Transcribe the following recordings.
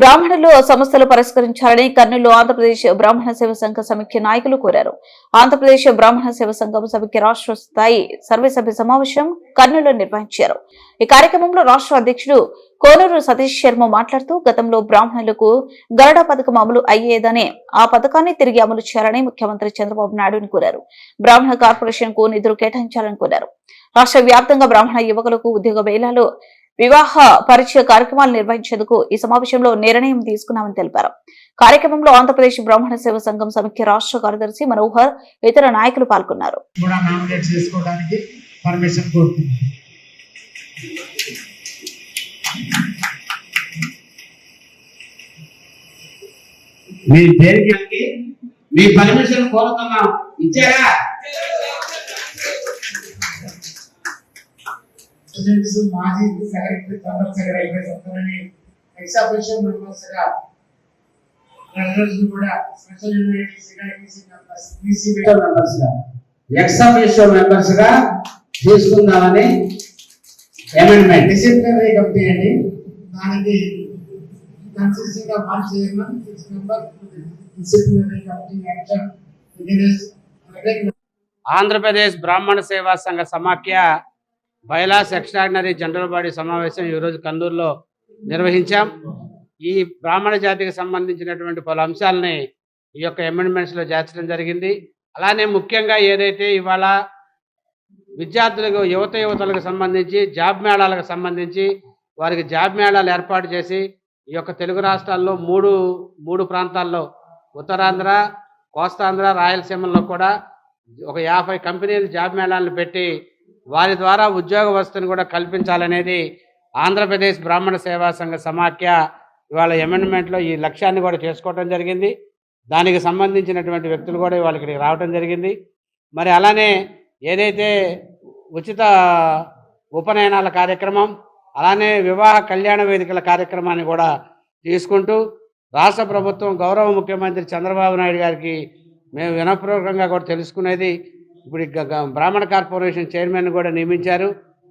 బ్రాహ్మణులు సమస్యలు పరిష్కరించాలని కర్నూలు ఆంధ్రప్రదేశ్ బ్రాహ్మణ సేవ సంఘ సమిఖ్య నాయకులు కోరారు. ఆంధ్రప్రదేశ్ బ్రాహ్మణ సేవ సంఘం సమిఖ్య రాష్ట్ర స్థాయి సర్వసభ్య సమావేశం కర్నూలులో నిర్వహించారు. ఈ కార్యక్రమంలో రాష్ట్ర అధ్యక్షుడు కోనూరు సతీష్ శర్మ మాట్లాడుతూ గతంలో బ్రాహ్మణులకు గరుడ పథకం అమలు అయ్యేదని ఆ పథకాన్ని తిరిగి అమలు చేయాలని ముఖ్యమంత్రి చంద్రబాబు నాయుడుని కోరారు. బ్రాహ్మణ కార్పొరేషన్కు నిధులు కేటాయించాలని కోరారు. రాష్ట్ర వ్యాప్తంగా బ్రాహ్మణ యువకులకు ఉద్యోగ వేలాలు వివాహ పరిచయ కార్యక్రమాలు నిర్వహించేందుకు ఈ సమావేశంలో నిర్ణయం తీసుకున్నామని తెలిపారు. కార్యక్రమంలో ఆంధ్రప్రదేశ్ బ్రాహ్మణ సేవ సంఘం సమిఖ్య రాష్ట్ర కార్యదర్శి మనోహర్ ఇతర నాయకులు పాల్గొన్నారు. మీ మీ పర్మిషన్ కోరుతున్నాం. ఇచ్చారా? స్టూడెంట్స్ మాజీ సెక్రటరీ తప్పనిసరిగా ఇరవై సంవత్సరాలని ఎగ్జాబిషన్ మెంబర్స్గా ట్రెజరర్స్ కూడా స్పెషల్ యూనివర్సిటీ గా ఈసీ మెంబర్స్ ఈసీ మెంబర్స్గా ఎక్స్ రేషియో మెంబర్స్గా తీసుకుందామని అమెండ్మెంట్ డిసిప్లినరీ కమిటీ అండి. దానికి కన్సిస్టెంట్గా one chairman six member disciplinary committee action Andhra Pradesh Brahmana Seva Sangha సమాఖ్య బైలాస్ ఎక్స్ట్రాడినరీ జనరల్ బాడీ సమావేశం ఈరోజు కందూరులో నిర్వహించాం. ఈ బ్రాహ్మణ జాతికి సంబంధించినటువంటి పలు అంశాలని ఈ యొక్క అమెండ్మెంట్స్లో చేర్చడం జరిగింది. అలానే ముఖ్యంగా ఏదైతే ఇవాళ విద్యార్థులకు యువత యువతలకు సంబంధించి జాబ్ మేళాలకు సంబంధించి వారికి జాబ్ మేళాలు ఏర్పాటు చేసి ఈ యొక్క తెలుగు రాష్ట్రాల్లో మూడు మూడు ప్రాంతాల్లో ఉత్తరాంధ్ర కోస్తాంధ్ర రాయలసీమల్లో కూడా ఒక యాభై కంపెనీలు జాబ్ మేళాలను పెట్టి వారి ద్వారా ఉద్యోగ వసతిని కూడా కల్పించాలనేది ఆంధ్రప్రదేశ్ బ్రాహ్మణ సేవా సంఘ సమాఖ్య ఇవాళ అమెండ్మెంట్లో ఈ లక్ష్యాన్ని కూడా చేసుకోవడం జరిగింది. దానికి సంబంధించినటువంటి వ్యక్తులు కూడా ఇవాళ ఇక్కడికి రావడం జరిగింది. మరి అలానే ఏదైతే ఉచిత ఉపనయనాల కార్యక్రమం అలానే వివాహ కళ్యాణ వేదికల కార్యక్రమాన్ని కూడా తీసుకుంటూ రాష్ట్ర ప్రభుత్వం గౌరవ ముఖ్యమంత్రి చంద్రబాబు నాయుడు గారికి మేము వినపూర్వకంగా కూడా తెలుసుకునేది ఇప్పుడు బ్రాహ్మణ కార్పొరేషన్ చైర్మన్ కూడా నియమించారు.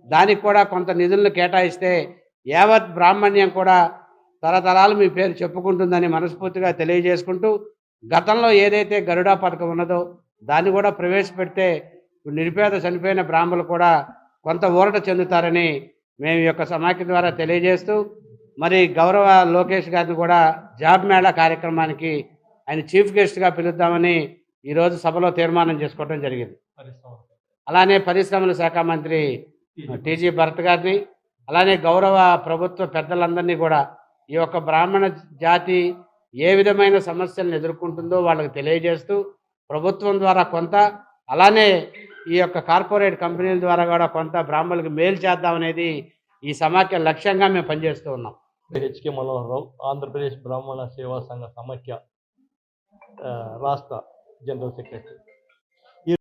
దానికి కూడా కొంత నిధులను కేటాయిస్తే యావత్ బ్రాహ్మణ్యం కూడా తరతరాలు మీ పేరు చెప్పుకుంటుందని మనస్ఫూర్తిగా తెలియజేసుకుంటూ గతంలో ఏదైతే గరుడా పథకం ఉన్నదో దాన్ని కూడా ప్రవేశపెడితే ఇప్పుడు నిరుపేద చనిపోయిన బ్రాహ్మణులు కూడా కొంత ఊరట చెందుతారని మేము ఈ యొక్క సమాఖ్య ద్వారా తెలియజేస్తూ మరి గౌరవ లోకేష్ గారిని కూడా జాబ్ మేళా కార్యక్రమానికి ఆయన చీఫ్ గెస్ట్గా పిలుద్దామని ఈరోజు సభలో తీర్మానం చేసుకోవడం జరిగింది. అలానే పరిశ్రమల శాఖ మంత్రి టీజీ భరత్ గారిని అలానే గౌరవ ప్రభుత్వ పెద్దలందరినీ కూడా ఈ యొక్క బ్రాహ్మణ జాతి ఏ విధమైన సమస్యలను ఎదుర్కొంటుందో వాళ్ళకి తెలియజేస్తూ ప్రభుత్వం ద్వారా కొంత అలానే ఈ యొక్క కార్పొరేట్ కంపెనీల ద్వారా కూడా కొంత బ్రాహ్మణులకు మేలు చేద్దామనేది ఈ సమాఖ్య లక్ష్యంగా మేము పనిచేస్తూ ఉన్నాం. హెచ్కే మనోహర్ రావు ఆంధ్రప్రదేశ్ బ్రాహ్మణ సేవా సంఘ సమాఖ్య రాష్ట్ర జనరల్ సెక్రటరీ